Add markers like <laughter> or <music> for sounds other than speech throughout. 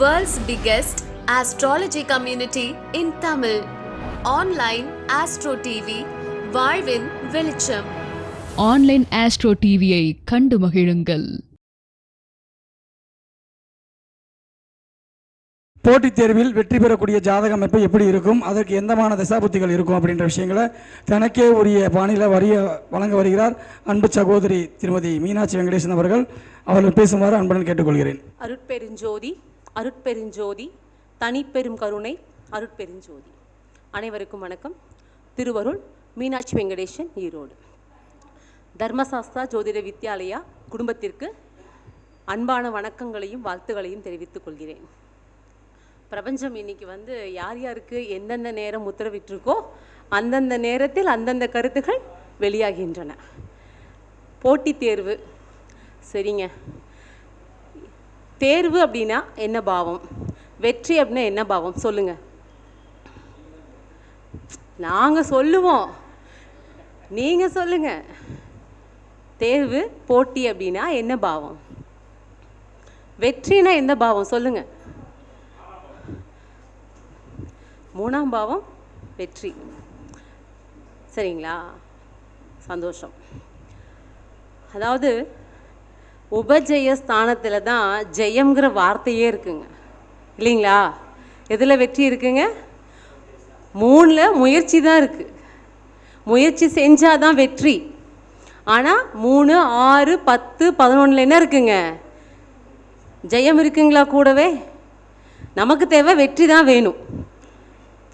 World's biggest astrology community in Tamil. Online Astro TV, வாழ்வின் வெளிச்சம். Online astro டிவியை கண்டு மகிழுங்கள். போட்டித் தேர்வில் வெற்றி பெறக்கூடிய ஜாதக அமைப்பு எப்படி இருக்கும்? அதற்கு எந்தமான தசாபுத்திகள் இருக்கும் அப்படின்ற விஷயங்களை தனக்கே உரிய பாணியில் வரிய வழங்க வருகிறார் அன்பு சகோதரி திருமதி மீனாட்சி வெங்கடேசன் அவர்கள். அவர்கள் பேசுமாறு அன்புடன் கேட்டுக்கொள்கிறேன். அருட்பெருஞ்சோதி அருட்பெருஞ்சோதி தனிப்பெரும் கருணை அருட்பெருஞ்சோதி. அனைவருக்கும் வணக்கம். திருவருள் மீனாட்சி வெங்கடேசன் ஈரோடு. தர்மசாஸ்தா ஜோதிட வித்யாலயா குடும்பத்திற்கு அன்பான வணக்கங்களையும் வாழ்த்துகளையும் தெரிவித்துக் கொள்கிறேன். பிரபஞ்சம் இன்னைக்கு வந்து யார் யாருக்கு எந்தெந்த நேரம் உத்தரவிட்டிருக்கோ அந்தந்த நேரத்தில் அந்தந்த கருத்துகள் வெளியாகின்றன. போட்டித் தேர்வு சரிங்க. தேர்வு அப்படின்னா என்ன பாவம்? வெற்றி அப்படின்னா என்ன பாவம்? சொல்லுங்க. நாங்க சொல்லுவோம். நீங்க சொல்லுங்க. தேர்வு போட்டி அப்படின்னா என்ன பாவம்? வெற்றினா எந்த பாவம்? சொல்லுங்க. மூணாம் பாவம் வெற்றி. சரிங்களா? சந்தோஷம். அதாவது உபஜெய ஸ்தானத்தில் தான் ஜெயம்ங்கிற வார்த்தையே இருக்குங்க. இல்லைங்களா? எதில் வெற்றி இருக்குங்க? மூணில் முயற்சி தான் இருக்குது முயற்சி செஞ்சால் தான் வெற்றி. ஆனால் மூணு ஆறு பத்து பதினொன்றில் என்ன இருக்குங்க? ஜெயம் இருக்குங்களா கூடவே? நமக்கு தேவை வெற்றி தான் வேணும்.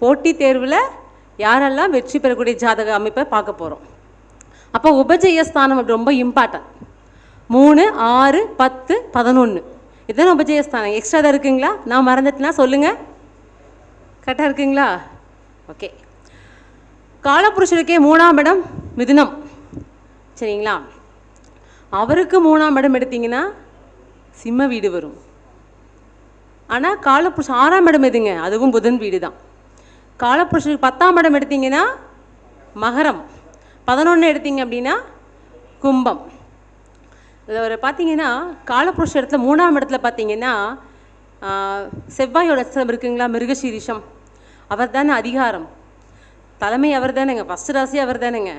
போட்டித் தேர்வில் யாரெல்லாம் வெற்றி பெறக்கூடிய ஜாதக அமைப்பை பார்க்க போகிறோம் அப்போ உபஜெயஸ்தானம் அப்படி ரொம்ப இம்பார்ட்டன்ட் மூணு ஆறு பத்து பதினொன்று இதுதான் உபஜயஸ்தானம் எக்ஸ்ட்ரா தான் இருக்குங்களா? நான் மறந்துட்டுனா? சொல்லுங்கள் கரெக்டாக இருக்குங்களா? ஓகே காலபுருஷருக்கே மூணாம் இடம் மிதுனம். சரிங்களா? அவருக்கு மூணாம் இடம் எடுத்தீங்கன்னா சிம்ம வீடு வரும். ஆனால் காலப்புருஷன் ஆறாம் இடம் எதுங்க? அதுவும் புதன் வீடு தான் காலபுருஷனுக்கு பத்தாம் இடம் எடுத்தீங்கன்னா மகரம். பதினொன்று எடுத்தீங்க அப்படின்னா கும்பம். ஒரு பார்த்தீங்கன்னா காலப்புருஷ இடத்துல மூணாம் இடத்துல பார்த்தீங்கன்னா செவ்வாயோட நட்சத்திரம் இருக்குங்களா? மிருகசீரிஷம். அவர் தானே அதிகாரம். தலைமை அவர் தானேங்க. ஃபஸ்ட் ராசி அவர் தானேங்க.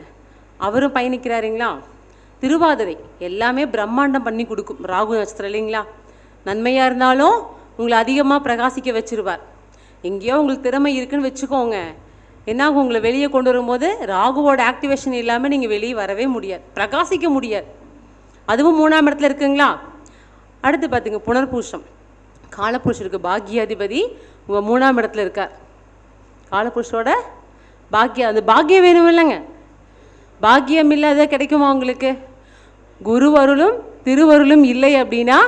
அவரும் பயணிக்கிறாருங்களா? திருவாதிரை. எல்லாமே பிரம்மாண்டம் பண்ணி கொடுக்கும். ராகு நட்சத்திரம் இல்லைங்களா? நன்மையாக இருந்தாலும் உங்களை அதிகமாக பிரகாசிக்க வச்சிருவார். எங்கேயோ உங்களுக்கு திறமை இருக்குன்னு வச்சுக்கோங்க. என்ன உங்களை வெளியே கொண்டு வரும்போது ராகுவோட ஆக்டிவேஷன் இல்லாமல் நீங்கள் வெளியே வரவே முடியாது. பிரகாசிக்க முடியாது. அதுவும் மூணாம் இடத்துல இருக்குங்களா? அடுத்து பார்த்துங்க புனர்பூஷம் காலபுருஷருக்கு பாக்கியாதிபதி உங்கள் மூணாம் இடத்துல இருக்கார். காலபுருஷோட பாக்கியம் அந்த பாக்கியம் வேணும் இல்லைங்க. பாக்கியம் இல்லாத கிடைக்குமா உங்களுக்கு? குரு அருளும் திருவருளும் இல்லை அப்படின்னா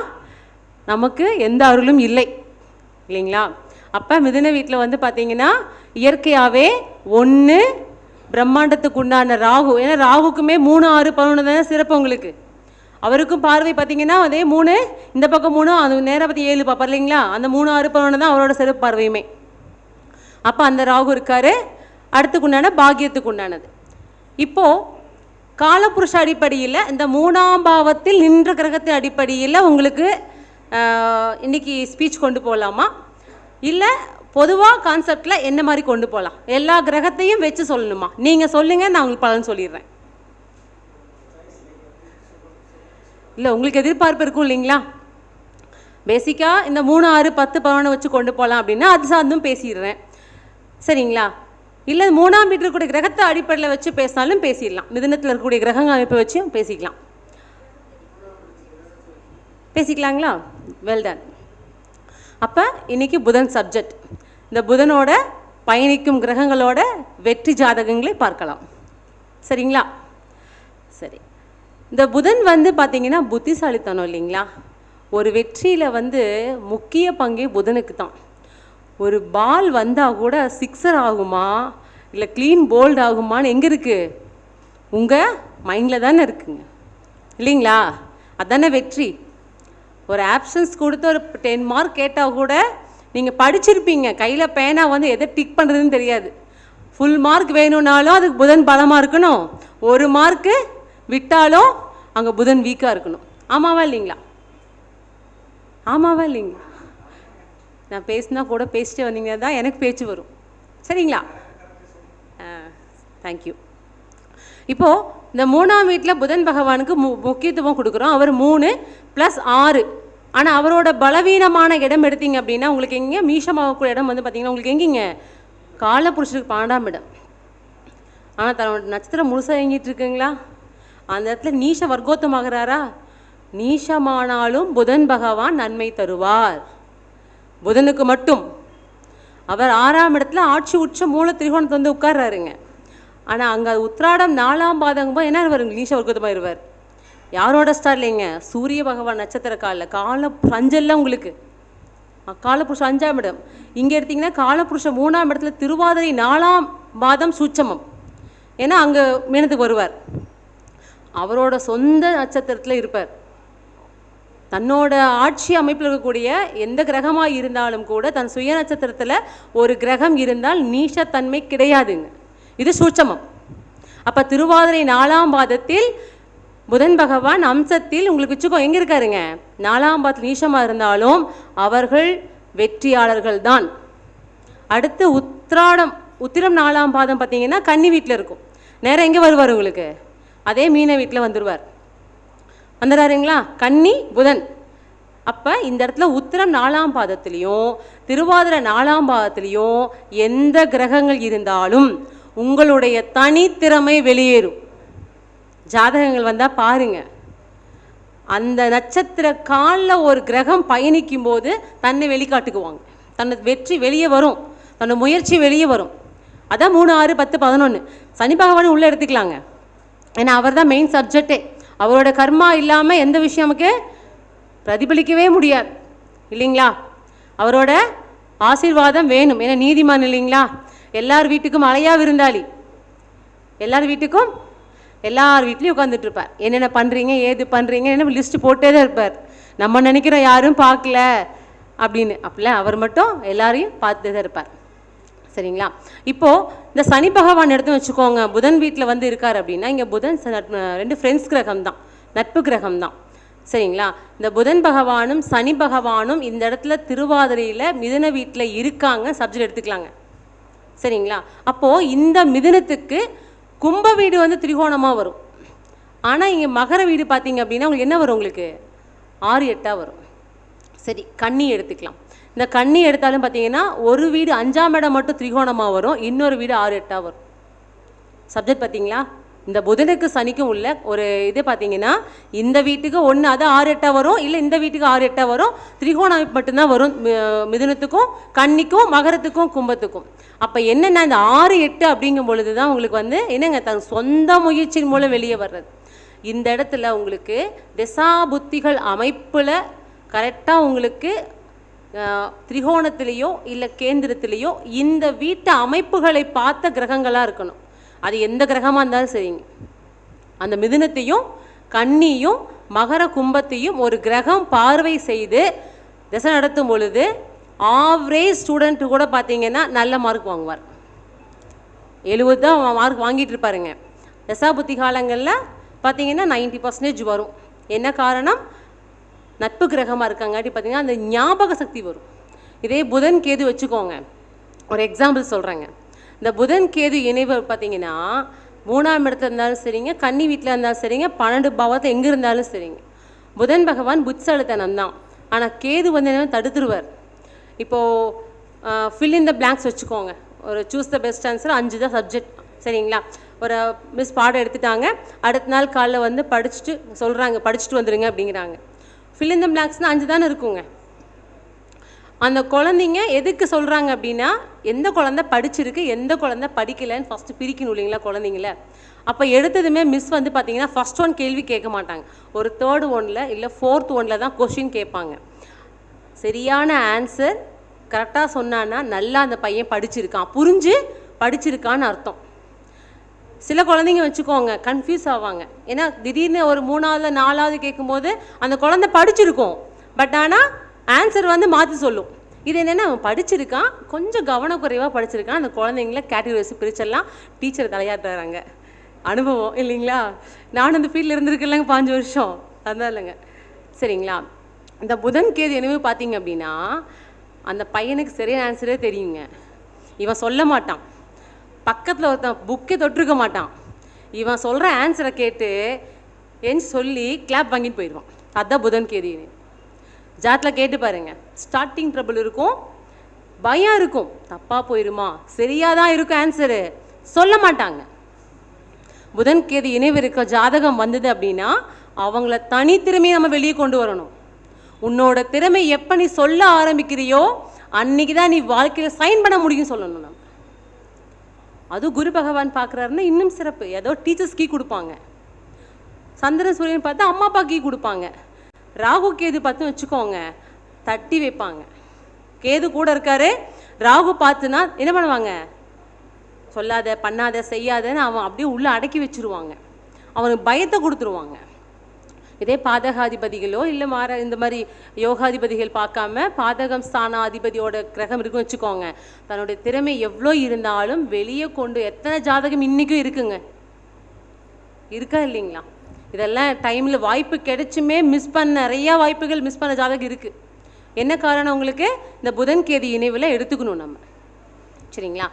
நமக்கு எந்த அருளும் இல்லை. இல்லைங்களா? அப்போ மிதுன வீட்டில் வந்து பார்த்தீங்கன்னா இயற்கையாகவே ஒன்று பிரம்மாண்டத்துக்கு உண்டான ராகு. ஏன்னா ராகுக்குமே மூணு ஆறு பதினொன்று தானே சிறப்பு உங்களுக்கு. அவருக்கும் பார்வை பார்த்தீங்கன்னா அதே மூணு இந்த பக்கம் மூணு அது நேராக பற்றி ஏழு பார்ப்பார் இல்லைங்களா அந்த மூணு ஆறு தான் அவரோட சிறப்பு பார்வையுமே. அப்போ அந்த ராகு இருக்காரு. அடுத்துக்குண்டான பாக்கியத்துக்கு உண்டானது. இப்போது காலபுருஷ அடிப்படையில் இந்த மூணாம் பாவத்தில் நின்ற கிரகத்தின் அடிப்படையில் உங்களுக்கு இன்றைக்கி இன்னைக்கு ஸ்பீச் கொண்டு போகலாமா இல்லை பொதுவாக கான்செப்டில் என்ன மாதிரி கொண்டு போகலாம் எல்லா கிரகத்தையும் வச்சு சொல்லணுமா? நீங்கள் சொல்லுங்கள் நான் உங்களுக்கு பலன் சொல்லிடுறேன். இல்லை உங்களுக்கு எதிர்பார்ப்பு இருக்கும் இல்லைங்களா? பேசிக்காக இந்த மூணு ஆறு பத்து பதினொன்று வச்சு கொண்டு போகலாம் அப்படின்னா அது சார்ந்தும் பேசிடுறேன். சரிங்களா? இல்லை மூணாம் வீட்டில் இருக்கக்கூடிய கிரகத்தை அடிப்படையில் வச்சு பேசினாலும் பேசிடலாம். மிதனத்தில் இருக்கக்கூடிய கிரகங்க அமைப்பை வச்சும் பேசிக்கலாம். பேசிக்கலாங்களா? வெல் டன் அப்போ இன்னைக்கு புதன் சப்ஜெக்ட் இந்த புதனோட பயணிக்கும் கிரகங்களோட வெற்றி ஜாதகங்களை பார்க்கலாம். சரிங்களா? இந்த புதன் வந்து பார்த்தீங்கன்னா புத்திசாலித்தனம் இல்லைங்களா? ஒரு வெற்றியில் வந்து முக்கிய பங்கே புதனுக்கு தான் ஒரு பால் வந்தால் கூட சிக்ஸர் ஆகுமா? இல்லை க்ளீன் போல்ட் ஆகுமான்னு எங்கே இருக்குது உங்கள் மைண்டில் தானே இருக்குங்க. இல்லைங்களா? அதானே வெற்றி. ஒரு ஆப்ஷன்ஸ் கொடுத்து ஒரு டென் மார்க் கேட்டால் கூட நீங்கள் படிச்சிருப்பீங்க. கையில் பேனா வந்து எதை டிக் பண்ணுறதுன்னு தெரியாது. ஃபுல் மார்க் வேணும்னாலும் அதுக்கு புதன் பலமாக இருக்கணும். ஒரு மார்க்கு விட்டாலும் அங்கே புதன் வீக்காக இருக்கணும். ஆமாவா இல்லைங்களா? ஆமாவா இல்லைங்களா? நான் பேசினா கூட பேசிட்டே வந்தீங்கன்னா தான் எனக்கு பேச்சு வரும். சரிங்களா? தேங்க்யூ இப்போ இந்த மூணாம் வீட்டில் புதன் பகவானுக்கு மு முக்கியத்துவம் கொடுக்குறோம். அவர் மூணு ப்ளஸ் ஆறு. ஆனால் அவரோட பலவீனமான இடம் எடுத்தீங்க அப்படின்னா உங்களுக்கு எங்கே? மீஷமாகக்கூடிய இடம் வந்து பார்த்தீங்கன்னா உங்களுக்கு எங்கேங்க? காலப்புருஷனுக்கு பன்னெண்டாம் இடம். ஆனால் தன்னோட நட்சத்திரம் முழுசாக இயங்கிட்டு இருக்குங்களா? அந்த இடத்துல நீஷ வர்க்கோத்தமாகிறாரா? நீஷமானாலும் புதன் பகவான் நன்மை தருவார். புதனுக்கு மட்டும். அவர் ஆறாம் இடத்துல ஆட்சி உச்ச மூல திரிகோணத்தை வந்து உட்கார்றாருங்க. ஆனால் அங்கே உத்ராடம் நாலாம் பாதங்கும்போது என்ன இருவார் நீஷ வர்க்கோத்தமாக இருவார் யாரோட ஸ்டார் இல்லைங்க சூரிய பகவான் நட்சத்திர காலில். கால அஞ்சல்ல உங்களுக்கு. காலப்புருஷம் அஞ்சாம் இடம். இங்கே எடுத்தீங்கன்னா காலபுருஷம் மூணாம் இடத்துல திருவாதிரை நாலாம் பாதம் சூட்சமம். ஏன்னா அங்கே மீனத்துக்கு வருவார். அவரோட சொந்த நட்சத்திரத்தில் இருப்பார். தன்னோட ஆட்சி அமைப்பில் இருக்கக்கூடிய எந்த கிரகமாக இருந்தாலும் கூட தன் சுய நட்சத்திரத்தில் ஒரு கிரகம் இருந்தால் நீஷத்தன்மை கிடையாதுங்க. இது சூட்சமம். அப்போ திருவாதிரை நாலாம் பாதத்தில் புதன் பகவான் அம்சத்தில் உங்களுக்கு வச்சுக்கோ எங்கே இருக்காருங்க? நாலாம் பாதத்தில் நீஷமாக இருந்தாலும் அவர்கள் வெற்றியாளர்கள் தான். அடுத்து உத்ராடம் உத்திரம் நாலாம் பாதம் பார்த்தீங்கன்னா கன்னி வீட்டில் இருக்கும். நேரம் எங்கே வருவார் உங்களுக்கு? அதே மீன வீட்டில் வந்துடுவார் வந்துடுறாருங்களா கன்னி புதன். அப்போ இந்த இடத்துல உத்திரம் நாலாம் பாதத்திலையும் திருவாதிரை நாலாம் பாதத்திலையும் எந்த கிரகங்கள் இருந்தாலும் உங்களுடைய தனித்திறமை வெளியேறும். ஜாதகங்கள் வந்தால் பாருங்க. அந்த நட்சத்திர காலில் ஒரு கிரகம் பயணிக்கும் போது தன்னை வெளிக்காட்டுக்குவாங்க. தன்னை வெற்றி வெளியே வரும். தன்னோட முயற்சி வெளியே வரும். அதான் மூணு ஆறு பத்து பதினொன்று சனி பகவானை உள்ளே எடுத்துக்கலாங்க. ஏன்னா அவர் தான் மெயின் சப்ஜெக்டே அவரோட கர்மா இல்லாமல் எந்த விஷயம் நமக்கு பிரதிபலிக்கவே முடியாது. இல்லைங்களா? அவரோட ஆசீர்வாதம் வேணும். ஏன்னா நீதிமான் இல்லைங்களா? எல்லார் வீட்டுக்கும் அலையா விருந்தாளி. எல்லார் வீட்டுக்கும் எல்லார் வீட்லேயும் உட்காந்துட்டு இருப்பார் என்னென்ன பண்ணுறீங்க ஏது பண்ணுறீங்க என்ன லிஸ்ட்டு போட்டே தான் இருப்பார். நம்ம நினைக்கிறோம் யாரும் பார்க்கல அப்படின்னு. அப்படிலாம் அவர் மட்டும் எல்லாரையும் பார்த்துட்டு தான் இருப்பார். சரிங்களா? இப்போது இந்த சனி பகவான் எடுத்து வச்சுக்கோங்க. புதன் வீட்டில் வந்து இருக்கார் அப்படின்னா இங்கே புதன் நட்பு- ரெண்டு ஃப்ரெண்ட்ஸ் கிரகம் தான். நட்பு கிரகம் தான். சரிங்களா? இந்த புதன் பகவானும் சனி பகவானும் இந்த இடத்துல திருவாதிரையில் மிதுன வீட்டில் இருக்காங்க. சப்ஜெக்ட் எடுத்துக்கலாங்க. சரிங்களா? அப்போது இந்த மிதுனத்துக்கு கும்ப வீடு வந்து திரிகோணமாக வரும். ஆனால் இங்கே மகர வீடு பார்த்தீங்க அப்படின்னா உங்களுக்கு என்ன வரும் உங்களுக்கு? ஆறு எட்டாக வரும். சரி கண்ணி எடுத்துக்கலாம். இந்த கன்னி எடுத்தாலும் பார்த்தீங்கன்னா ஒரு வீடு அஞ்சாம் இடம் மட்டும் திரிகோணமாக வரும் இன்னொரு வீடு ஆறு எட்டாக வரும். சப்ஜெக்ட் பார்த்தீங்களா? இந்த புதனுக்கு சனிக்கும் உள்ள ஒரு இது பார்த்தீங்கன்னா இந்த வீட்டுக்கு ஒன்று அது ஆறு எட்டாக வரும் இல்லை இந்த வீட்டுக்கு ஆறு எட்டாக வரும். திரிகோண அமைப்பு மட்டும்தான் வரும் மி- மிதுனத்துக்கும் கன்னிக்கும் மகரத்துக்கும் கும்பத்துக்கும். அப்போ என்னென்ன இந்த ஆறு எட்டு அப்படிங்கும் பொழுது தான் உங்களுக்கு வந்து என்னங்க தன் சொந்த முயற்சியின் மூலம் வெளியே வர்றது. இந்த இடத்துல உங்களுக்கு திசா புத்திகள் அமைப்பில் கரெக்டாக உங்களுக்கு திரிகோணத்திலேயோ இல்லை கேந்திரத்திலேயோ இந்த வீட்டு அமைப்புகளை பார்த்த கிரகங்களாக இருக்கணும். அது எந்த கிரகமாக இருந்தாலும் சரிங்க. அந்த மிதுனத்தையும் கன்னியும் மகர கும்பத்தையும் ஒரு கிரகம் பார்வை செய்து திசை நடத்தும் பொழுது ஆவரேஜ் ஸ்டூடெண்ட்டு கூட பார்த்தீங்கன்னா நல்ல மார்க் வாங்குவார். எழுபது தான் மார்க் வாங்கிட்டு இருப்பாருங்க. தசாபுத்தி காலங்களில் பார்த்தீங்கன்னா 90% பர்சன்டேஜ் வரும். என்ன காரணம்? நட்பு கிரகமாக இருக்காங்காட்டி பார்த்தீங்கன்னா அந்த ஞாபக சக்தி வரும். இதே புதன் கேது வச்சுக்கோங்க. ஒரு எக்ஸாம்பிள் சொல்கிறேங்க இந்த புதன் கேது இணைவு பார்த்தீங்கன்னா மூணாம் இடத்துல இருந்தாலும் சரிங்க கன்னி வீட்டில் இருந்தாலும் சரிங்க பன்னெண்டு பாவத்தை எங்கே இருந்தாலும் சரிங்க. புதன் பகவான் புட்சழுத்தனம் தான். ஆனால் கேது வந்து என்ன தடுத்துருவார். இப்போது ஃபில் இன் த பிளாங்க்ஸ் வச்சுக்கோங்க. ஒரு சூஸ் த பெஸ்ட் ஆன்சர் அஞ்சு தான் சப்ஜெக்ட் சரிங்களா? ஒரு மிஸ் பாடம் எடுத்துட்டாங்க. அடுத்த நாள் காலைல வந்து படிச்சுட்டு சொல்கிறாங்க படிச்சுட்டு வந்துடுங்க அப்படிங்கிறாங்க. ஃபில் இந்த பிளாங்க்ஸ்னால் அஞ்சு தானே இருக்குங்க. அந்த குழந்தைங்க எதுக்கு சொல்கிறாங்க அப்படின்னா எந்த குழந்தை படிச்சிருக்கு எந்த குழந்தை படிக்கலைன்னு ஃபஸ்ட்டு பிரிக்கணும் இல்லைங்களா குழந்தைங்கள. அப்போ எடுத்ததுமே மிஸ் வந்து பார்த்தீங்கன்னா ஃபர்ஸ்ட் ஒன் கேள்வி கேட்க மாட்டாங்க. ஒரு தேர்ட் ஒனில் இல்லை ஃபோர்த் ஒன்ல தான் கொஷின் கேட்பாங்க. சரியான ஆன்சர் கரெக்டாக சொன்னான்னா நல்லா அந்த பையன் படிச்சிருக்கான். புரிஞ்சு படிச்சிருக்கான்னு அர்த்தம். சில குழந்தைங்க வச்சுக்கோங்க கன்ஃபியூஸ் ஆவாங்க. ஏன்னா திடீர்னு ஒரு மூணாவது நாலாவது கேட்கும்போது அந்த குழந்தை படிச்சிருக்கும். பட் ஆனால் ஆன்சர் வந்து மாற்றி சொல்லும். இது என்னென்னா அவன் படிச்சிருக்கான் கொஞ்சம் கவனக்குறைவாக படிச்சிருக்கான். அந்த குழந்தைங்கள கேட்டகரிஸ் பிரிச்செல்லாம் டீச்சர் தலையாட்டுறாங்க அனுபவம் இல்லைங்களா? நானும் இந்த ஃபீல்டில் இருந்திருக்கேன்லங்க பாஞ்சு வருஷம். அதான் இல்லைங்க. சரிங்களா? இந்த புதன் கேது எனவே பார்த்தீங்க அப்படின்னா அந்த பையனுக்கு சரியான ஆன்சரே தெரியுங்க. இவன் சொல்ல மாட்டான். பக்கத்தில் ஒருத்தன் புக்கே தொட்டிருக்க மாட்டான். இவன் சொல்கிற ஆன்சரை கேட்டு ஏன் சொல்லி கிளாப் வாங்கிட்டு போயிடுவான். அதுதான் புதன் கேதி ஜாட்டில் கேட்டு பாருங்க. ஸ்டார்டிங் ட்ரபிள் இருக்கும் பயம் இருக்கும். தப்பாக போயிருமா? சரியாக தான் இருக்கும் ஆன்சரு சொல்ல மாட்டாங்க. புதன் கேது இணைவு இருக்க ஜாதகம் வந்தது அப்படின்னா அவங்கள தனித்திறமையை நம்ம வெளியே கொண்டு வரணும். உன்னோட திறமை எப்போ நீ சொல்ல ஆரம்பிக்கிறியோ அன்னைக்கு தான் நீ வாழ்க்கையில் சைன் பண்ண முடியும் சொல்லணும். நம்ம அதுவும் குரு பகவான் பார்க்குறாருன்னா இன்னும் சிறப்பு. ஏதோ டீச்சர்ஸ் கீ கொடுப்பாங்க. சந்திர சூரியன் பார்த்தா அம்மா அப்பா கீ கொடுப்பாங்க. ராகு கேது பார்த்து வச்சுக்கோங்க. தட்டி வைப்பாங்க. கேது கூட இருக்காரு. ராகு பார்த்துனா என்ன பண்ணுவாங்க? சொல்லாத பண்ணாத செய்யாதன்னு அவன் அப்படியே உள்ளே அடக்கி வச்சிருவாங்க. அவனுக்கு பயத்தை கொடுத்துருவாங்க. இதே பாதகாதிபதிகளோ இல்லை மாற இந்த மாதிரி யோகாதிபதிகள் பார்க்காம பாதகம் ஸ்தானாதிபதியோட கிரகம் இருக்குன்னு வச்சுக்கோங்க. தன்னுடைய திறமை எவ்வளோ இருந்தாலும் வெளியே கொண்டு எத்தனை ஜாதகம் இன்றைக்கும் இருக்குங்க? இருக்கா இல்லைங்களா? இதெல்லாம் டைமில் வாய்ப்பு கிடைச்சுமே மிஸ் பண்ண நிறையா வாய்ப்புகள் மிஸ் பண்ண ஜாதகம் இருக்குது என்ன காரணம் உங்களுக்கு? இந்த புதன்கேதி இணைவில் எடுத்துக்கணும் நம்ம. சரிங்களா?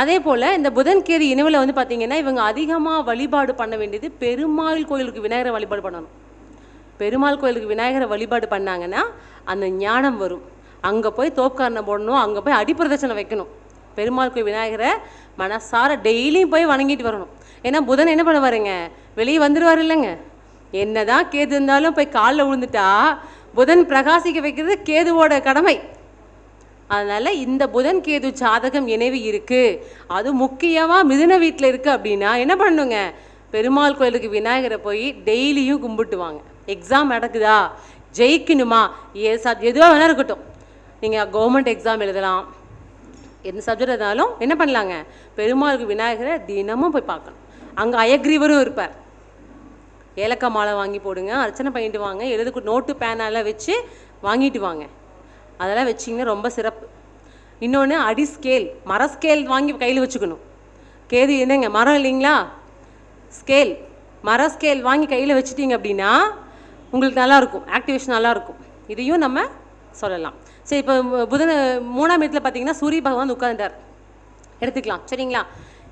அதே போல் இந்த புதன்கேதி இணைவில் வந்து பார்த்தீங்கன்னா இவங்க அதிகமாக வழிபாடு பண்ண வேண்டியது பெருமாள் கோயிலுக்கு விநாயகரை வழிபாடு பண்ணணும். பெருமாள் கோயிலுக்கு விநாயகரை வழிபாடு பண்ணாங்கன்னா அந்த ஞானம் வரும். அங்கே போய் தோப்காரணம் போடணும் அங்கே போய் அடிப்பிரதட்சணை வைக்கணும். பெருமாள் கோயில் விநாயகரை மனசார டெய்லியும் போய் வணங்கிட்டு வரணும். ஏன்னா புதன் என்ன பண்ணுவாருங்க வெளியே வந்துடுவார் இல்லைங்க. என்னதான் கேது இருந்தாலும் போய் காலில் விழுந்துட்டா புதன் பிரகாசிக்க வைக்கிறது கேதுவோட கடமை. அதனால் இந்த புதன் கேது ஜாதகம் இணைவு இருக்குது அது முக்கியமாக மிதுன வீட்டில் இருக்குது அப்படின்னா என்ன பண்ணுங்க? பெருமாள் கோயிலுக்கு விநாயகரை போய் டெய்லியும் கும்பிட்டுவாங்க. எக்ஸாம் நடக்குதா? ஜெயிக்கணுமா? ஏ சப் எதுவாக வேணா இருக்கட்டும். நீங்கள் கவர்மெண்ட் எக்ஸாம் எழுதலாம். எந்த சப்ஜெக்ட் இருந்தாலும் என்ன பண்ணலாங்க? பெருமாளுக்கு விநாயகரை தினமும் போய் பார்க்கணும். அங்கே அயக்ரீவரும் இருப்பார். ஏலக்காய் மாலை வாங்கி போடுங்க அர்ச்சனை பண்ணிட்டு வாங்க. எழுதுக்கு நோட்டு பேனெல்லாம் வச்சு வாங்கிட்டு வாங்க. அதெல்லாம் வச்சிங்கன்னா ரொம்ப சிறப்பு. இன்னொன்று அடி ஸ்கேல் மர ஸ்கேல் வாங்கி கையில் வச்சுக்கணும். கேது என்னங்க? மரம் இல்லைங்களா? ஸ்கேல் மர ஸ்கேல் வாங்கி கையில் வச்சிட்டீங்க அப்படின்னா உங்களுக்கு நல்லாயிருக்கும். ஆக்டிவேஷன் நல்லாயிருக்கும். இதையும் நம்ம சொல்லலாம். சரி இப்போ புதன் மூணாம் இடத்துல பார்த்தீங்கன்னா சூரிய பகவான் உட்கார்ந்தார் எடுத்துக்கலாம். சரிங்களா?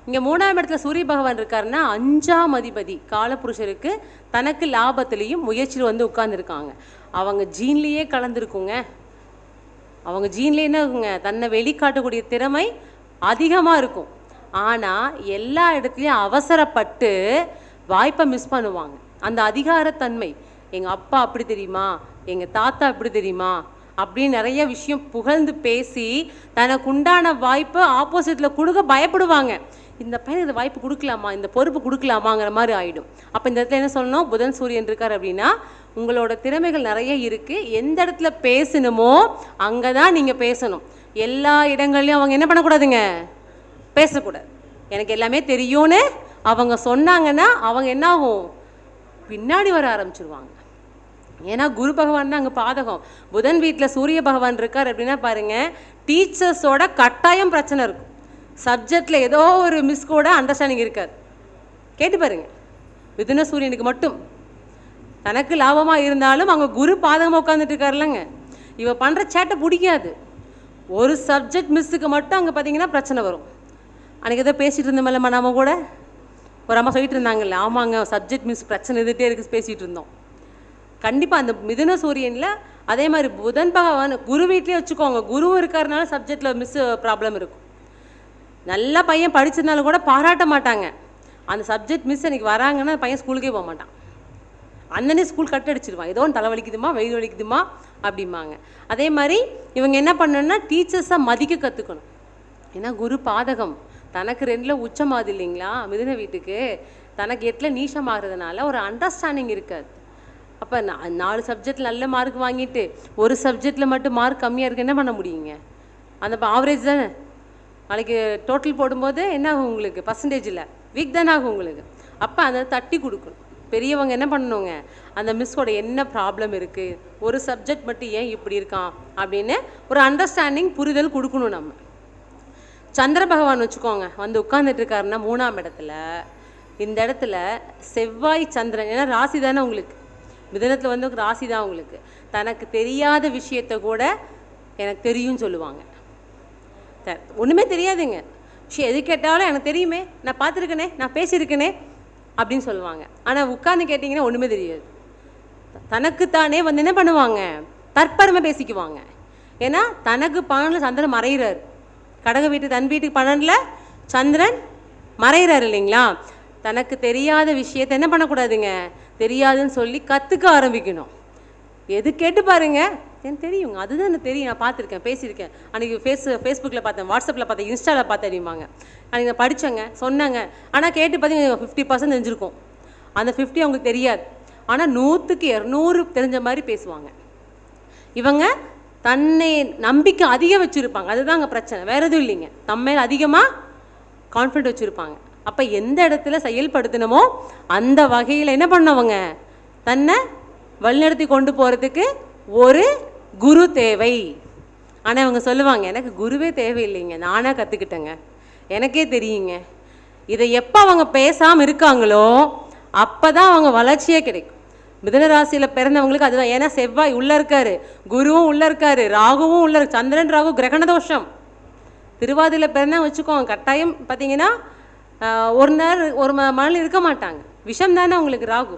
இங்கே மூணாம் இடத்துல சூரிய பகவான் இருக்காருன்னா அஞ்சாம் அதிபதி காலபுருஷருக்கு தனக்கு லாபத்திலையும் முயற்சியில் வந்து உட்கார்ந்துருக்காங்க. அவங்க ஜீன்லேயே கலந்துருக்குங்க. அவங்க ஜீன்லேயே என்ன இருக்குங்க? தன்னை வெளிக்காட்டக்கூடிய திறமை அதிகமாக இருக்கும். ஆனால் எல்லா இடத்துலையும் அவசரப்பட்டு வாய்ப்பை மிஸ் பண்ணுவாங்க. அந்த அதிகாரத்தன்மை எங்கள் அப்பா அப்படி தெரியுமா? எங்கள் தாத்தா அப்படி தெரியுமா? அப்படின்னு நிறைய விஷயம் புகழ்ந்து பேசி தனக்கு உண்டான வாய்ப்பை ஆப்போசிட்டில் கொடுக்க பயப்படுவாங்க. இந்த பையன் இந்த வாய்ப்பு கொடுக்கலாமா? இந்த பொறுப்பு கொடுக்கலாமாங்கிற மாதிரி ஆகிடும் அப்போ இந்த இடத்துல என்ன சொல்லணும்? புதன் சூரியன் இருக்கார் அப்படின்னா உங்களோட திறமைகள் நிறைய இருக்குது எந்த இடத்துல பேசணுமோ அங்கே தான் நீங்கள் பேசணும். எல்லா இடங்கள்லையும் அவங்க என்ன பண்ணக்கூடாதுங்க? பேசக்கூடாது. எனக்கு எல்லாமே தெரியும்னு அவங்க சொன்னாங்கன்னா அவங்க என்ன ஆகும் பின்னாடி வர ஆரம்பிச்சிருவாங்க. ஏன்னா குரு பகவான் தான் அங்கே பாதகம். புதன் வீட்டில் சூரிய பகவான் இருக்கார் அப்படின்னா பாருங்க டீச்சர்ஸோட கட்டாயம் பிரச்சனை இருக்கும். சப்ஜெக்டில் ஏதோ ஒரு மிஸ் கூட அண்டர்ஸ்டாண்டிங் இருக்காது. கேட்டு பாருங்கள் மிதுன சூரியனுக்கு மட்டும். தனக்கு லாபமாக இருந்தாலும் அவங்க குரு பாதகமாக உட்காந்துட்டு இருக்காருலங்க இவ பண்ணுற சேட்டை பிடிக்காது. ஒரு சப்ஜெக்ட் மிஸ்ஸுக்கு மட்டும் அங்கே பார்த்தீங்கன்னா பிரச்சனை வரும். அன்றைக்கி ஏதோ பேசிகிட்டு இருந்தோம்ல நம்ம கூட? ஒரு அம்மா சொல்லிட்டு இருந்தாங்கல்ல ஆமாங்க சப்ஜெக்ட் மிஸ் பிரச்சனை இருந்துகிட்டே இருக்கு பேசிகிட்டு இருந்தோம். கண்டிப்பாக அந்த மிதுன சூரியனில் அதே மாதிரி புதன் பகவான் குரு வீட்லேயே வச்சுக்கோங்க. குரு இருக்கிறனால சப்ஜெக்டில் மிஸ் ப்ராப்ளம் இருக்கும். நல்ல பையன் படிச்சிருந்தாலும் கூட பாராட்ட மாட்டாங்க. அந்த சப்ஜெக்ட் மிஸ் எனக்கு வராங்கன்னா பையன் ஸ்கூலுக்கே போக மாட்டான். அண்ணனே ஸ்கூல் கட் அடிச்சிருவான் ஏதோ ஒன்று தலை வலிக்குதுமா வெயில் வலிக்குதுமா அப்படிம்பாங்க. அதே மாதிரி இவங்க என்ன பண்ணணும்னா டீச்சர்ஸை மதிக்க கற்றுக்கணும் ஏன்னா குரு பாதகம். தனக்கு ரெண்டில் உச்சமாகுது இல்லைங்களா? மிதுன வீட்டுக்கு. தனக்கு எட்டில் நீஷமாகிறதுனால ஒரு அண்டர்ஸ்டாண்டிங் இருக்காது. அப்போ நான் நாலு சப்ஜெக்ட் நல்ல மார்க் வாங்கிட்டு ஒரு சப்ஜெக்டில் மட்டும் மார்க் கம்மியாக இருக்கு என்ன பண்ண முடியுங்க? அந்த ஆவரேஜ் தானே? நாளைக்கு டோட்டல் போடும்போது என்ன ஆகும் உங்களுக்கு? பர்சன்டேஜில் வீக் தானே ஆகும் உங்களுக்கு? அப்போ அதை தட்டி கொடுக்கணும். பெரியவங்க என்ன பண்ணணுங்க? அந்த மிஸ்ஸோட என்ன ப்ராப்ளம் இருக்குது ஒரு சப்ஜெக்ட் மட்டும் ஏன் இப்படி இருக்கான்? அப்படின்னு ஒரு அண்டர்ஸ்டாண்டிங் புரிதல் கொடுக்கணும் நம்ம. சந்திர பகவான் வச்சுக்கோங்க. வந்து உட்காந்துட்டு இருக்காருன்னா மூணாம் இடத்துல இந்த இடத்துல செவ்வாய் சந்திரன் ஏன்னா ராசி தானே உங்களுக்கு. மிதனத்தில் வந்து ராசி தான் உங்களுக்கு. தனக்கு தெரியாத விஷயத்த கூட எனக்கு தெரியும்னு சொல்லுவாங்க. த- தெரியாதுங்க. ஷி எது கேட்டாலும் எனக்கு தெரியுமே. நான் பார்த்துருக்கனே நான் பேசியிருக்கனே அப்படின்னு சொல்லுவாங்க. ஆனால் உட்காந்து கேட்டிங்கன்னா ஒன்றுமே தெரியாது. தனக்குத்தானே வந்து என்ன பண்ணுவாங்க? தற்பெருமை பேசிக்குவாங்க. ஏன்னா தனக்கு பன்னெண்டில் சந்திரன் மறைகிறார் கடக வீட்டு தன் வீட்டுக்கு பன்னெண்டில் சந்திரன் மறைகிறார் இல்லைங்களா? தனக்கு தெரியாத விஷயத்தை என்ன பண்ணக்கூடாதுங்க? தெரியாதுன்னு சொல்லி கற்றுக்க ஆரம்பிக்கணும். எது கேட்டு பாருங்க. எனக்கு தெரியுங்க. அதுதான் எனக்கு தெரியும். நான் பார்த்துருக்கேன் பேசியிருக்கேன். அன்றைக்கி ஃபேஸ் ஃபேஸ்புக்கில் பார்த்தேன் வாட்ஸ்அப்பில் பார்த்தேன் இன்ஸ்டாவில் பார்த்தேன் தெரியுமாங்க அன்றைக்கி நான் படித்தேங்க சொன்னாங்க. ஆனால் கேட்டு பார்த்தீங்கன்னா ஃபிஃப்டி பர்சன்ட் தெரிஞ்சிருக்கும். அந்த ஃபிஃப்டி அவங்களுக்கு தெரியாது. ஆனால் நூற்றுக்கு இரநூறு தெரிஞ்ச மாதிரி பேசுவாங்க. இவங்க தன்னை நம்பிக்கை அதிகம் வச்சுருப்பாங்க. அதுதான் அங்கே பிரச்சனை. வேறு எதுவும் இல்லைங்க. தம்மேல் அதிகமாக கான்ஃபிடென்ட் வச்சுருப்பாங்க. அப்போ எந்த இடத்துல செயல்படுத்தணுமோ அந்த வகையில் என்ன பண்ணவங்க? தன்னை வழிநடத்தி கொண்டு போகிறதுக்கு ஒரு குரு தேவை. ஆனால் இவங்க சொல்லுவாங்க எனக்கு குருவே தேவையில்லைங்க. நானாக கற்றுக்கிட்டேங்க எனக்கே தெரியுங்க. இதை எப்போ அவங்க பேசாமல் இருக்காங்களோ அப்போ தான் அவங்க வளர்ச்சியே கிடைக்கும். மிதனராசியில் பிறந்தவங்களுக்கு அதுதான். ஏன்னா செவ்வாய் உள்ளே இருக்காரு. குருவும் உள்ளே இருக்காரு. ராகுவும் உள்ளே இருக்கு. சந்திரன் ராகு கிரகண தோஷம். திருவாதியில் பிறந்தா வச்சுக்கோங்க. கட்டாயம் பார்த்தீங்கன்னா ஒரு நேரம் ஒரு ம மணல் இருக்க மாட்டாங்க. விஷம் தானே உங்களுக்கு ராகு.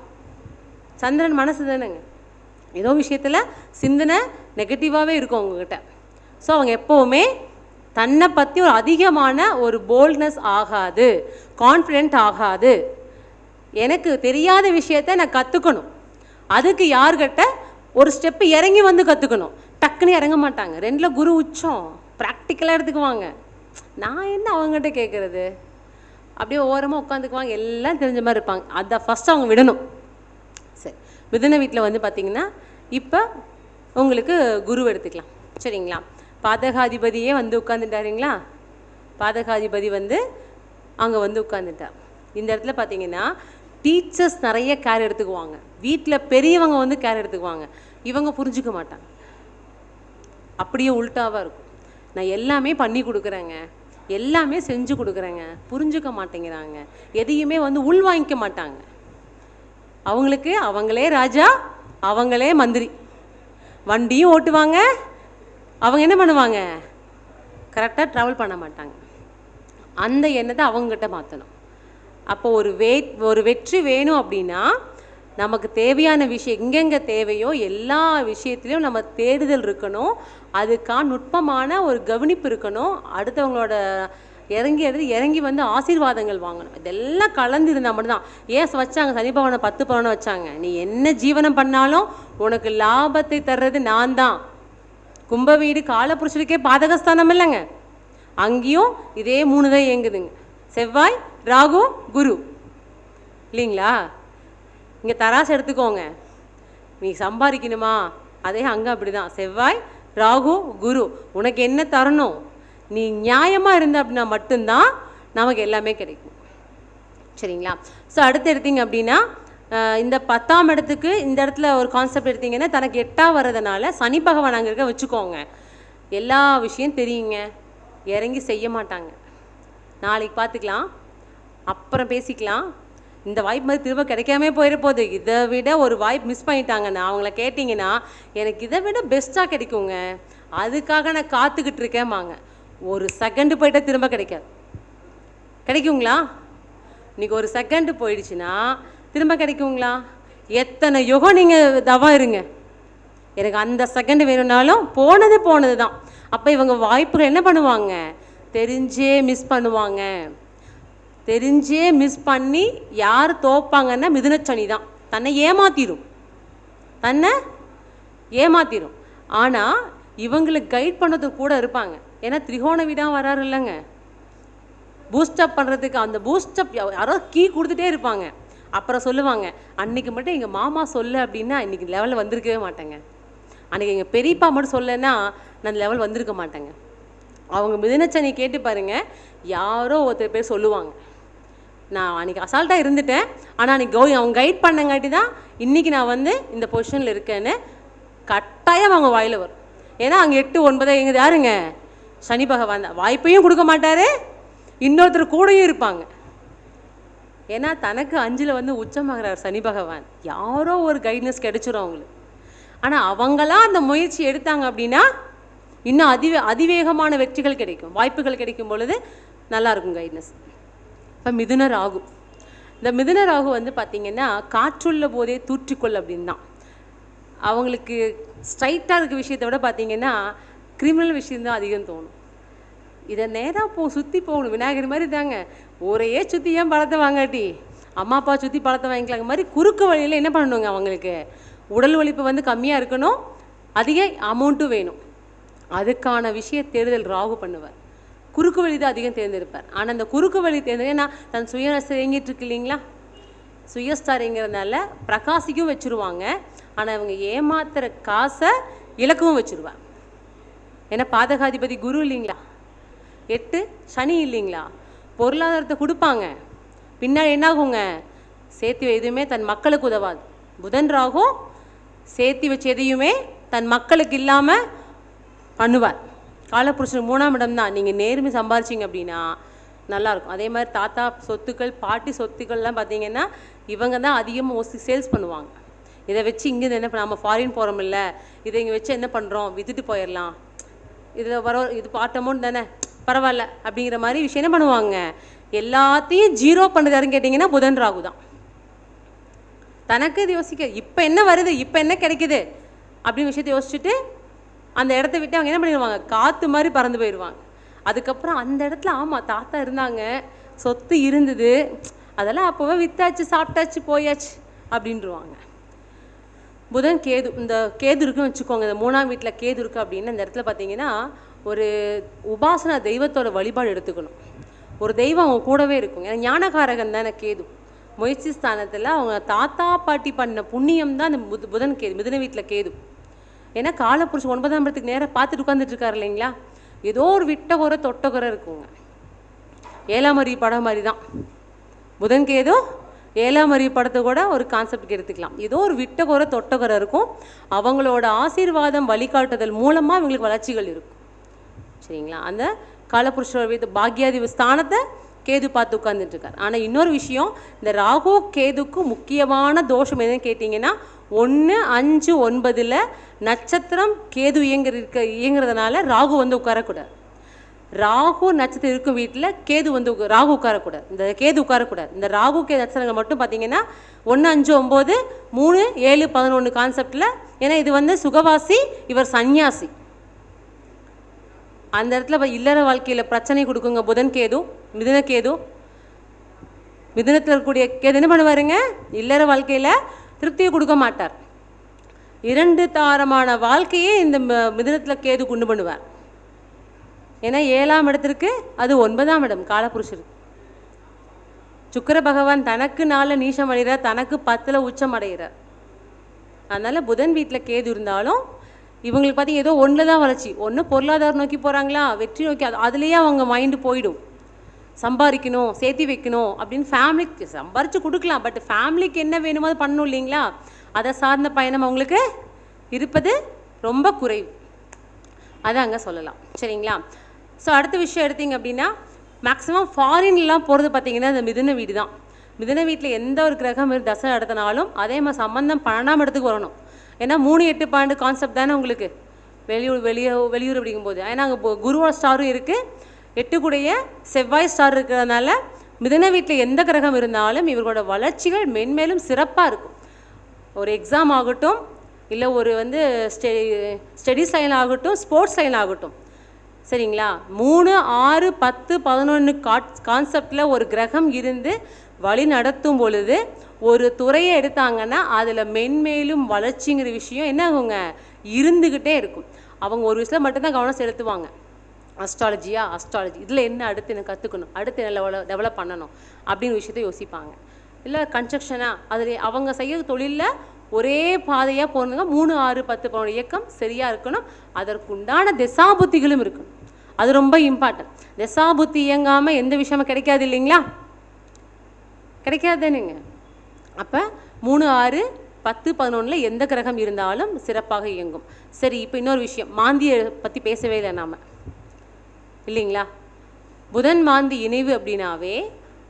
சந்திரன் மனசு தானேங்க. ஏதோ விஷயத்தில் சிந்தனை நெகட்டிவாகவே இருக்கும் அவங்கக்கிட்ட ஸோ அவங்க எப்போவுமே தன்னை பற்றி ஒரு அதிகமான ஒரு போல்ட்னஸ் ஆகாது. கான்ஃபிடென்ட் ஆகாது. எனக்கு தெரியாத விஷயத்த நான் கற்றுக்கணும் அதுக்கு யார்கிட்ட ஒரு ஸ்டெப்பு இறங்கி வந்து கற்றுக்கணும் டக்குன்னு இறங்க மாட்டாங்க. ரெண்டில் குரு உச்சம். ப்ராக்டிக்கலாக எடுத்துக்குவாங்க. நான் என்ன அவங்ககிட்ட கேட்குறது அப்படியே ஓரமாக உட்காந்துக்குவாங்க. எல்லாம் தெரிஞ்ச மாதிரி இருப்பாங்க. அதை ஃபஸ்ட்டு அவங்க விடணும். சரி. மிதன வீட்டில் வந்து பார்த்தீங்கன்னா இப்போ உங்களுக்கு குரு எடுத்துக்கலாம். சரிங்களா? பாதகாதிபதியே வந்து உட்காந்துட்டாருங்களா பாதகாதிபதி வந்து அங்கே வந்து உட்காந்துட்டார் இந்த இடத்துல பார்த்தீங்கன்னா டீச்சர்ஸ் நிறைய கேர் எடுத்துக்குவாங்க. வீட்டில் பெரியவங்க வந்து கேர் எடுத்துக்குவாங்க. இவங்க புரிஞ்சுக்க மாட்டாங்க. அப்படியே உள்டாவாக இருக்கும். நான் எல்லாமே பண்ணி கொடுக்குறேங்க. எல்லாமே செஞ்சு கொடுக்குறேங்க. புரிஞ்சுக்க மாட்டேங்கிறாங்க. எதையுமே வந்து உள் வாங்கிக்க மாட்டாங்க. அவங்களுக்கு அவங்களே ராஜா அவங்களே மந்திரி. வண்டியும் ஓட்டுவாங்க. அவங்க என்ன பண்ணுவாங்க? கரெக்டாக ட்ராவல் பண்ண மாட்டாங்க. அந்த எண்ணத்தை அவங்ககிட்ட மாற்றணும் அப்போ ஒரு வே ஒரு வெற்றி வேணும் அப்படின்னா நமக்கு தேவையான விஷயம் எங்கெங்கே தேவையோ எல்லா விஷயத்துலையும் நம்ம தேடுதல் இருக்கணும். அதுக்கான நுட்பமான ஒரு கவனிப்பு இருக்கணும். அடுத்தவங்களோட இறங்கி எடுத்து இறங்கி வந்து ஆசீர்வாதங்கள் வாங்கணும். இதெல்லாம் கலந்து இருந்தால் மட்டும்தான். ஏன் வச்சாங்க? சனி பவனை பத்து பவனை வச்சாங்க. நீ என்ன ஜீவனம் பண்ணாலும் உனக்கு லாபத்தை தர்றது நான் தான். கும்ப வீடு காலப்புருஷனுக்கே பாதகஸ்தானம் இல்லைங்க. அங்கேயும் இதே மூணு தான் இயங்குதுங்க. செவ்வாய் ராகு குரு. இல்லைங்களா? இங்கே தராசு எடுத்துக்கோங்க. நீ சம்பாதிக்கணுமா? அதே அங்கே அப்படிதான். செவ்வாய் ராகு குரு. உனக்கு என்ன தரணும்? நீ நியாயமாக இருந்த அப்படின்னா மட்டும்தான் நமக்கு எல்லாமே கிடைக்கும். சரிங்களா? ஸோ அடுத்து எடுத்தீங்க அப்படின்னா இந்த பத்தாம் இடத்துக்கு இந்த இடத்துல ஒரு கான்செப்ட் எடுத்தீங்கன்னா தனக்கு எட்டாக வர்றதுனால சனி பகவான் அங்கே இருக்க வச்சுக்கோங்க. எல்லா விஷயம் தெரியுங்க. இறங்கி செய்ய மாட்டாங்க. நாளைக்கு பார்த்துக்கலாம். அப்புறம் பேசிக்கலாம். இந்த வாய்ப்பு மாதிரி திரும்ப கிடைக்காம போயிட போகுது இதை விட ஒரு வாய்ப்பு மிஸ் பண்ணிட்டாங்கன்னா அவங்கள கேட்டிங்கன்னா எனக்கு இதை விட பெஸ்ட்டாக கிடைக்குங்க. அதுக்காக நான் காத்துக்கிட்டு இருக்கேம்மாங்க. ஒரு செகண்டு போயிட்டா திரும்ப கிடைக்காது. கிடைக்குங்களா? இன்னைக்கு ஒரு செகண்டு போயிடுச்சுன்னா திரும்ப கிடைக்குங்களா? எத்தனை யுகம் நீங்கள் தவம் இருங்க. எனக்கு அந்த செகண்டு வேணும்னாலும் போனது போனது தான் அப்போ இவங்க வாய்ப்புகள் என்ன பண்ணுவாங்க? தெரிஞ்சே மிஸ் பண்ணுவாங்க. தெரிஞ்சே மிஸ் பண்ணி யார் தோப்பாங்கன்னா மிதுனச்சனி தான். தன்னை ஏமாத்திரும். தன்னை ஏமாத்திரும். ஆனால் இவங்களுக்கு கைட் பண்ணுறதுக்கு கூட இருப்பாங்க. ஏன்னா திரிகோண வீடாக வராரு இல்லைங்க. பூஸ்டப் பண்ணுறதுக்கு அந்த பூஸ்டப் யாரோ கீ கொடுத்துட்டே இருப்பாங்க. அப்புறம் சொல்லுவாங்க அன்றைக்கி மட்டும் எங்கள் மாமா சொல்லு அப்படின்னா இன்னைக்கு லெவலில் வந்திருக்கவே மாட்டேங்க. அன்னைக்கு எங்கள் பெரியப்பா மட்டும் சொல்லலைன்னா நான் லெவல் வந்திருக்க மாட்டேங்க. அவங்க மிதுனச்சனி கேட்டு பாருங்கள் யாரோ ஒருத்தர் பேர் சொல்லுவாங்க. நான் அன்றைக்கி அசால்ட்டாக இருந்துட்டேன். ஆனால் அன்றைக்கி கௌ அவங்க கைட் பண்ணங்காட்டி தான் இன்றைக்கி நான் வந்து இந்த பொசிஷனில் இருக்கேன்னு கட்டாயம் அவங்க வாயில் வரும். ஏன்னா அங்கே எட்டு ஒன்பதாக எங்கே யாருங்க? சனி பகவான் தான். வாய்ப்பையும் கொடுக்க மாட்டார். இன்னொருத்தர் கூடயும் இருப்பாங்க. ஏன்னா தனக்கு அஞ்சில் வந்து உச்சமாகிறார் சனி பகவான். யாரோ ஒரு கைட்னஸ் கிடைச்சிரும் அவங்களுக்கு. ஆனால் அவங்களாம் அந்த முயற்சி எடுத்தாங்க அப்படின்னா இன்னும் அதிவே அதிவேகமான வெற்றிகள் கிடைக்கும். வாய்ப்புகள் கிடைக்கும் பொழுது நல்லாயிருக்கும் கைட்னஸ் இப்போ மிதுன ராகு இந்த மிதுன ராகு வந்து பார்த்தீங்கன்னா காற்றுள்ள போதே தூற்றிக்கொள் அப்படின்னு தான் அவங்களுக்கு ஸ்ட்ரைட்டாக இருக்க விஷயத்தை விட பார்த்தீங்கன்னா கிரிமினல் விஷயம்தான் அதிகம் தோணும். இதை நேராக போ சுற்றி போகணும். விநாயகர் மாதிரி தாங்க. ஒரே சுற்றி ஏன் பழத்தை வாங்காட்டி? அம்மா அப்பா சுற்றி பழத்தை வாங்கிக்கலாங்க. மாதிரி குறுக்கு வழியில் என்ன பண்ணணுங்க அவங்களுக்கு? உடல் ஒழிப்பு வந்து கம்மியாக இருக்கணும். அதிக அமௌண்ட்டும் வேணும். அதுக்கான விஷய தேடுதல் ராகு பண்ணுவார். குறுக்கு வழி தான் அதிகம் தேர்ந்தெடுப்பார். ஆனால் அந்த குறுக்கு வழி தேர்ந்தெடுக்க நான் தன் சுயநசம் இயங்கிட்டு இருக்கு இல்லைங்களா? சுயஸ்டாரிங்கிறதுனால பிரகாசிக்கும் வச்சுருவாங்க. ஆனால் இவங்க ஏமாத்துற காசை இலக்கவும் வச்சுருவாங்க ஏன்னா பாதகாதிபதி குரு இல்லைங்களா? எட்டு சனி இல்லைங்களா? பொருளாதாரத்தை கொடுப்பாங்க. பின்னாடி என்னாகுங்க? சேர்த்து வை- எதுவுமே தன் மக்களுக்கு உதவாது. புதன் ராகும் சேர்த்து வச்ச எதையுமே தன் மக்களுக்கு இல்லாமல் பண்ணுவார். காலப்புருஷன் மூணாம் இடம் தான். நீங்கள் நேர்மை சம்பாரிச்சிங்க அப்படின்னா நல்லாயிருக்கும். அதே மாதிரி தாத்தா சொத்துக்கள் பாட்டி சொத்துக்கள்லாம் பார்த்தீங்கன்னா இவங்க தான் அதிகமாக மோஸ்ட்லி சேல்ஸ் பண்ணுவாங்க. இதை வச்சு இங்கேருந்து என்ன நம்ம ஃபாரின் போகிறோம் இல்லை இதை இங்கே வச்சு என்ன பண்ணுறோம் வித்துட்டு போயிடலாம். இதில் வர இது பார்ட் அமௌண்ட் தானே? பரவாயில்ல அப்படிங்கிற மாதிரி விஷயம் என்ன பண்ணுவாங்க? எல்லாத்தையும் ஜீரோ பண்ணுறாருன்னு கேட்டிங்கன்னா புதன் ராகு தான். தனக்கு இது யோசிக்க இப்போ என்ன வருது? இப்போ என்ன கிடைக்குது? அப்படின்னு விஷயத்தை யோசிச்சுட்டு அந்த இடத்த விட்டு அவங்க என்ன பண்ணிடுவாங்க? காற்று மாதிரி பறந்து போயிடுவாங்க. அதுக்கப்புறம் அந்த இடத்துல ஆமாம் தாத்தா இருந்தாங்க. சொத்து இருந்தது. அதெல்லாம் அப்போவே வித்தாச்சு சாப்பிட்டாச்சு போயாச்சு அப்படின்ருவாங்க புதன் கேது இந்த கேது இருக்குன்னு வச்சுக்கோங்க. இந்த மூணாம் வீட்டில் கேது இருக்குது அப்படின்னு அந்த இடத்துல பார்த்தீங்கன்னா ஒரு உபாசனா தெய்வத்தோட வழிபாடு எடுத்துக்கணும். ஒரு தெய்வம் அவங்க கூடவே இருக்கும். ஏன்னா ஞானகாரகன் தானே கேது. முயற்சி ஸ்தானத்தில் அவங்க தாத்தா பாட்டி பண்ண புண்ணியம் தான் அந்த புத- புதன் கேது மிதன வீட்டில் கேது. ஏன்னா காலப்புருஷன் ஒன்பதாம் இடத்துக்கு நேராக பார்த்துட்டு உட்காந்துட்டு இருக்காரு இல்லைங்களா? ஏதோ ஒரு விட்ட குறை தொட்ட குறை இருக்குங்க. ஏழாம் அறிவு படம் மாதிரி தான் புதன் ஏதோ ஏழாம் அறிவு படத்தை கூட ஒரு கான்செப்டுக்கு எடுத்துக்கலாம். ஏதோ ஒரு விட்ட குறை தொட்ட குறை இருக்கும். அவங்களோட ஆசீர்வாதம் வழிகாட்டுதல் மூலமாக இவங்களுக்கு வளர்ச்சிகள் இருக்கும். சரிங்களா? அந்த காலபுருஷர் வீட்டு ஸ்தானத்தை கேது பார்த்து உட்கார்ந்துட்டு இருக்கார். ஆனால் இன்னொரு விஷயம் இந்த ராகு கேதுக்கு முக்கியமான தோஷம் என்னன்னு கேட்டிங்கன்னா ஒன்று அஞ்சு ஒன்பதில் நட்சத்திரம் கேது இயங்குற இருக்க இயங்குறதுனால ராகு வந்து உட்காரக்கூடாது. ராகு நட்சத்திரம் இருக்கும் வீட்டில் கேது வந்து ராகு உட்காரக்கூடாது. இந்த கேது உட்காரக்கூடாது. இந்த ராகு கே நட்சத்திரங்கள் மட்டும் பார்த்தீங்கன்னா ஒன்று அஞ்சு ஒம்பது மூணு ஏழு பதினொன்று கான்செப்டில் ஏன்னா இது வந்து சுகவாசி இவர் சந்நியாசி. அந்த இடத்துல இல்லற வாழ்க்கையில் பிரச்சனை கொடுக்குங்க. புதன் கேது மிதுன கேது. மிதுனத்தில் இருக்கக்கூடிய கேது என்ன பண்ணுவாருங்க? இல்லற வாழ்க்கையில் திருப்தியை கொடுக்க மாட்டார். இரண்டு தாரமான வாழ்க்கையே இந்த ம- கேது கொண்டு பண்ணுவார். ஏன்னா ஏழாம் இடத்திற்கு அது ஒன்பதாம் இடம் காலபுருஷருக்கு. சுக்கர பகவான் தனக்கு நாளில் நீசம் அடைகிறார் தனக்கு பத்தில் உச்சம் அடைகிறார். அதனால் புதன் வீட்டில் கேது இருந்தாலும் இவங்களுக்கு பார்த்தீங்க ஏதோ ஒன்றில் தான் வளர்ச்சி. ஒன்று பொருளாதாரம் நோக்கி போகிறாங்களா வெற்றி நோக்கி அதுலேயே அவங்க மைண்டு போயிடும். சம்பாதிக்கணும் சேர்த்தி வைக்கணும் அப்படின்னு ஃபேமிலிக்கு சம்பாரித்து கொடுக்கலாம். பட் ஃபேமிலிக்கு என்ன வேணுமோ அது பண்ணணும் இல்லைங்களா? அதை சார்ந்த பயணம் அவங்களுக்கு இருப்பது ரொம்ப குறைவு. அதை அங்கே சொல்லலாம். சரிங்களா? ஸோ அடுத்த விஷயம் எடுத்தீங்க அப்படின்னா மேக்ஸிமம் ஃபாரின்லாம் போகிறது பார்த்தீங்கன்னா அந்த மிதுன வீடு தான். மிதுன வீட்டில் எந்த ஒரு கிரகம் தசை நடத்தினாலும் அதே மாதிரி சம்மந்தம் பன்னெண்டாம் இடத்துக்கு வரணும். ஏன்னா மூணு எட்டு பன்னெண்டு கான்செப்ட் தானே உங்களுக்கு. வெளியூர் வெளியே வெளியூர் அப்படிங்கும்போது. ஏன்னா அங்கே குருவோட ஸ்டாரும் இருக்குது எட்டுக்குடைய செவ்வாய் ஸ்டார் இருக்கிறதுனால மிதன வீட்டில் எந்த கிரகம் இருந்தாலும் இவர்களோட வளர்ச்சிகள் மென்மேலும் சிறப்பாக இருக்கும். ஒரு எக்ஸாம் ஆகட்டும் இல்லை ஒரு வந்து ஸ்டெ ஸ்டடீஸ் லைன் ஆகட்டும் ஸ்போர்ட்ஸ் லைன் ஆகட்டும். சரிங்களா? மூணு ஆறு பத்து பதினொன்று காட் கான்செப்டில் ஒரு கிரகம் இருந்து வழி நடத்தும் பொழுது ஒரு துறையை எடுத்தாங்கன்னா அதில் மென்மேலும் வளர்ச்சிங்கிற விஷயம் என்ன ஆகுங்க? இருந்துக்கிட்டே இருக்கும். அவங்க ஒரு விஷயத்தில் மட்டும்தான் கவனம் செலுத்துவாங்க. அஸ்ட்ராலஜியா அஸ்ட்ராலஜி இதில் என்ன அடுத்து எனக்கு கற்றுக்கணும் அடுத்து என்ன டெவலப் பண்ணணும்? அப்படின்னு விஷயத்தை யோசிப்பாங்க. இல்லை கன்ஸ்ட்ரக்ஷனா அதில் அவங்க செய்ய தொழிலில் ஒரே பாதையாக போகணுங்க மூணு ஆறு பத்து போன இயக்கம் சரியாக இருக்கணும். அதற்குண்டான திசாபுத்திகளும் இருக்கணும். அது ரொம்ப இம்பார்ட்டன்ட் திசாபுத்தி இயங்காமல் எந்த விஷயமும் கிடைக்காது இல்லைங்களா? கிடைக்காது அப்போ மூணு ஆறு பத்து பதினொன்றில் எந்த கிரகம் இருந்தாலும் சிறப்பாக இயங்கும். சரி இப்போ இன்னொரு விஷயம். மாந்தியை பற்றி பேசவே இல்லை நாம். இல்லைங்களா? புதன் மாந்தி இணைவு அப்படின்னாவே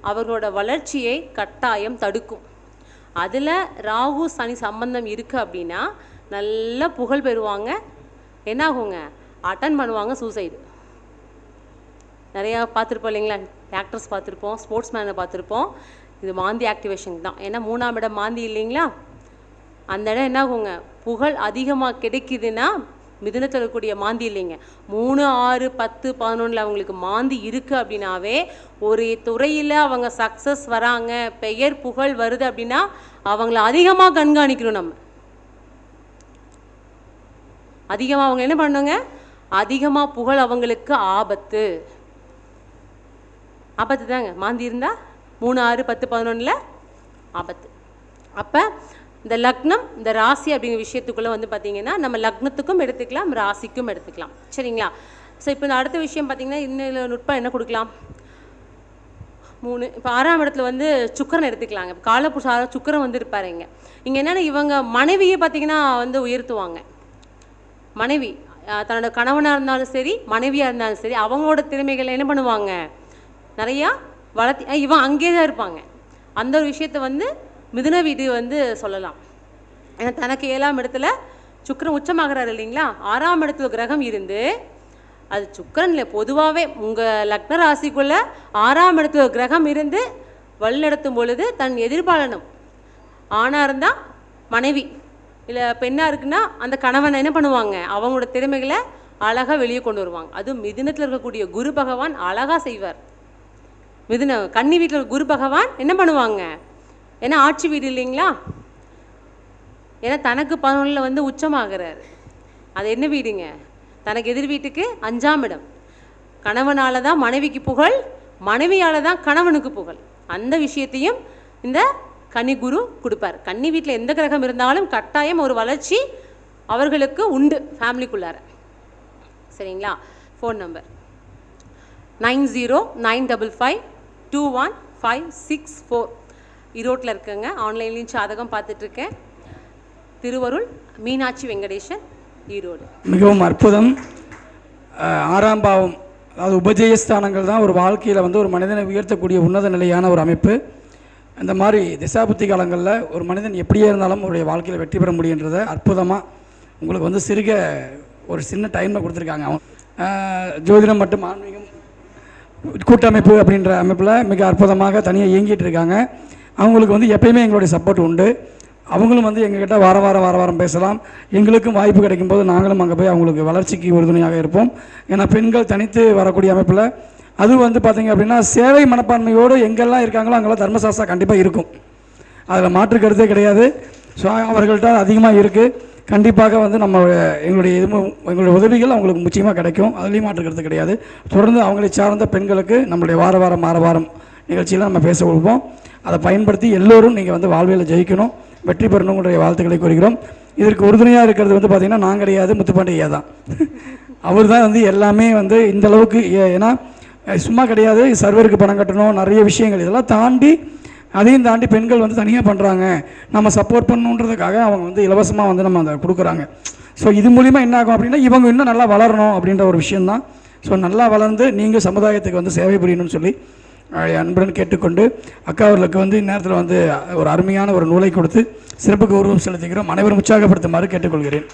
அவர்களோட வளர்ச்சியை கட்டாயம் தடுக்கும். அதில் ராகு சனி சம்பந்தம் இருக்குது அப்படின்னா நல்ல புகழ் பெறுவாங்க. என்ன ஆகுங்க அட்டன் பண்ணுவாங்க சூசைடு நிறையா பார்த்துருப்போம் இல்லைங்களா? ஆக்டர்ஸ் பார்த்துருப்போம் ஸ்போர்ட்ஸ் மேனை பார்த்துருப்போம். இது மாந்தி ஆக்டிவேஷன் தான். ஏன்னா மூணாம் இடம் மாந்தி இல்லைங்களா? அந்த இடம் என்னாகுங்க? புகழ் அதிகமாக கிடைக்குதுன்னா மிதுனத்தில் இருக்கக்கூடிய மாந்தி இல்லைங்க. மூணு ஆறு பத்து பதினொன்றில் அவங்களுக்கு மாந்தி இருக்குது அப்படின்னாவே ஒரு துறையில் அவங்க சக்ஸஸ் வராங்க பெயர் புகழ் வருது அப்படின்னா அவங்கள அதிகமாக கண்காணிக்கணும் நம்ம. அதிகமாக அவங்க என்ன பண்ணுங்க அதிகமாக புகழ் அவங்களுக்கு ஆபத்து. ஆபத்து தாங்க மாந்தி இருந்தால் மூணு ஆறு பத்து பதினொன்றில் ஆபத்து. அப்போ இந்த லக்னம் இந்த ராசி அப்படிங்கிற விஷயத்துக்குள்ளே வந்து பார்த்தீங்கன்னா நம்ம லக்னத்துக்கும் எடுத்துக்கலாம் ராசிக்கும் எடுத்துக்கலாம். சரிங்களா? ஸோ இப்போ இந்த அடுத்த விஷயம் பார்த்தீங்கன்னா இன்னும் நுட்பம் என்ன கொடுக்கலாம்? மூணு இப்போ ஆறாம் இடத்துல வந்து சுக்கரன் எடுத்துக்கலாங்க. இப்போ காலப்புருஷ சுக்கரன் வந்து இருப்பாருங்க இங்கே. என்னென்னா இவங்க மனைவியை பார்த்தீங்கன்னா வந்து உயர்த்துவாங்க. மனைவி தன்னோட கணவனாக இருந்தாலும் சரி மனைவியாக இருந்தாலும் சரி அவங்களோட திறமைகளை என்ன பண்ணுவாங்க? நிறையா வளர்த்தி இவன் அங்கேயே தான் இருப்பாங்க. அந்த ஒரு விஷயத்த வந்து மிதுன வீடு வந்து சொல்லலாம். ஏன்னா தனக்கு ஏழாம் இடத்துல சுக்கரன் உச்சமாகிறார் இல்லைங்களா? ஆறாம் இடத்துல கிரகம் இருந்து அது சுக்கிரன்ல பொதுவாகவே உங்கள் லக்ன ராசிக்குள்ள ஆறாம் இடத்துல கிரகம் இருந்து வழிநடத்தும் பொழுது தன் எதிர்பாலனம் ஆணாக இருந்தால் மனைவி இல்லை பெண்ணாக இருக்குன்னா அந்த கணவனை என்ன பண்ணுவாங்க? அவங்களோட திறமைகளை அழகாக வெளியே கொண்டு வருவாங்க. அதுவும் மிதினத்தில் இருக்கக்கூடிய குரு பகவான் அழகாக செய்வார். மிதுன கன்னி வீட்டில் குரு பகவான் என்ன பண்ணுவாங்க? ஏன்னா ஆட்சி வீடு இல்லைங்களா? ஏன்னா தனக்கு பதினொன்றில் வந்து உச்சமாகிறாரு. அது என்ன வீடுங்க? தனக்கு எதிர் வீட்டுக்கு அஞ்சாம் இடம். கணவனால தான் மனைவிக்கு புகழ் மனைவியால் தான் கணவனுக்கு புகழ். அந்த விஷயத்தையும் இந்த கன்னி குரு கொடுப்பார். கன்னி வீட்டில் எந்த கிரகம் இருந்தாலும் கட்டாயம் ஒரு வளர்ச்சி அவர்களுக்கு உண்டு ஃபேமிலிக்குள்ளார. சரிங்களா? Phone number. Nine zero nine double five two one five six four. ஈரோட்டில் இருக்கேங்க. ஆன்லைன்லேயும் சாதகம் பார்த்துட்ருக்கேன். திருவருள் மீனாட்சி வெங்கடேஷன் ஈரோடு. மிகவும் அற்புதம். ஆறாம் பாவம் அதாவது உபஜயஸ்தானங்கள் தான் ஒரு வாழ்க்கையில் வந்து ஒரு மனிதனை உயர்த்தக்கூடிய உன்னத நிலையான ஒரு அமைப்பு. இந்த மாதிரி திசாபுத்தி காலங்களில் ஒரு மனிதன் எப்படியே இருந்தாலும் அவருடைய வாழ்க்கையில் வெற்றி பெற முடியுன்றதை அற்புதமாக உங்களுக்கு வந்து சிறுக ஒரு சின்ன டைமில் கொடுத்துருக்காங்க அவன் ஜோதிடம் மற்றும் ஆன்மீகம் கூட்டமைப்பு அப்படின்ற அமைப்பில் மிக அற்புதமாக தனியாக இயங்கிட்டு இருக்காங்க. அவங்களுக்கு வந்து எப்பயுமே எங்களுடைய சப்போர்ட் உண்டு. அவங்களும் வந்து எங்ககிட்ட வார வாரம் வார வாரம் பேசலாம். எங்களுக்கும் வாய்ப்பு கிடைக்கும் போது நாங்களும் அங்கே போய் அவங்களுக்கு வளர்ச்சிக்கு உறுதுணையாக இருப்போம். ஏன்னா பெண்கள் தனித்து வரக்கூடிய அமைப்பில் அது வந்து பார்த்திங்க அப்படின்னா சேவை மனப்பான்மையோடு எங்கெல்லாம் இருக்காங்களோ அங்கெல்லாம் தர்மசாஸ்தா கண்டிப்பாக இருக்கும். அதில் மாற்று கருத்தே கிடையாது. ஸோ அவர்கள்ட்ட அதிகமாக இருக்குது கண்டிப்பாக வந்து நம்ம எங்களுடைய இதுவும் எங்களுடைய உதவிகள் அவங்களுக்கு முக்கியமாக கிடைக்கும். அதுலேயும் மாற்று கருத்து கிடையாது. தொடர்ந்து அவங்களை சார்ந்த பெண்களுக்கு நம்மளுடைய வார வாரம் வார வாரம் நிகழ்ச்சியில் நம்ம பேச கொடுப்போம் அதை பயன்படுத்தி எல்லோரும் நீங்கள் வந்து வாழ்வியில் ஜெயிக்கணும் வெற்றி பெறணுங்களுடைய வாழ்த்துக்களை கூறுகிறோம். இதற்கு உறுதுணையாக இருக்கிறது வந்து பார்த்திங்கன்னா நான் கிடையாது முத்துப்பாண்டி தான். <laughs> அவர் தான் வந்து எல்லாமே வந்து இந்த அளவுக்கு ஏ- ஏன்னா சும்மா கிடையாது சர்வருக்கு பணம் கட்டணும் நிறைய விஷயங்கள் இதெல்லாம் தாண்டி அதையும் தாண்டி பெண்கள் வந்து தனியாக பண்ணுறாங்க நம்ம சப்போர்ட் பண்ணணுன்றதுக்காக அவங்க வந்து இலவசமாக வந்து நம்ம அதை கொடுக்குறாங்க. ஸோ இது மூலிமா என்ன ஆகும் அப்படின்னா இவங்க இன்னும் நல்லா வளரணும் அப்படின்ற ஒரு விஷயந்தான் ஸோ நல்லா வளர்ந்து நீங்கள் சமுதாயத்துக்கு வந்து சேவை புரியணும்னு சொல்லி அன்புடன் கேட்டுக்கொண்டு அக்கா அவர்களுக்கு வந்து இந்நேரத்தில் வந்து ஒரு அருமையான ஒரு நூலை கொடுத்து சிறப்பு கௌரவம் செலுத்துகிறோம். அனைவரும் உற்சாகப்படுத்துமாறு கேட்டுக்கொள்கிறேன்.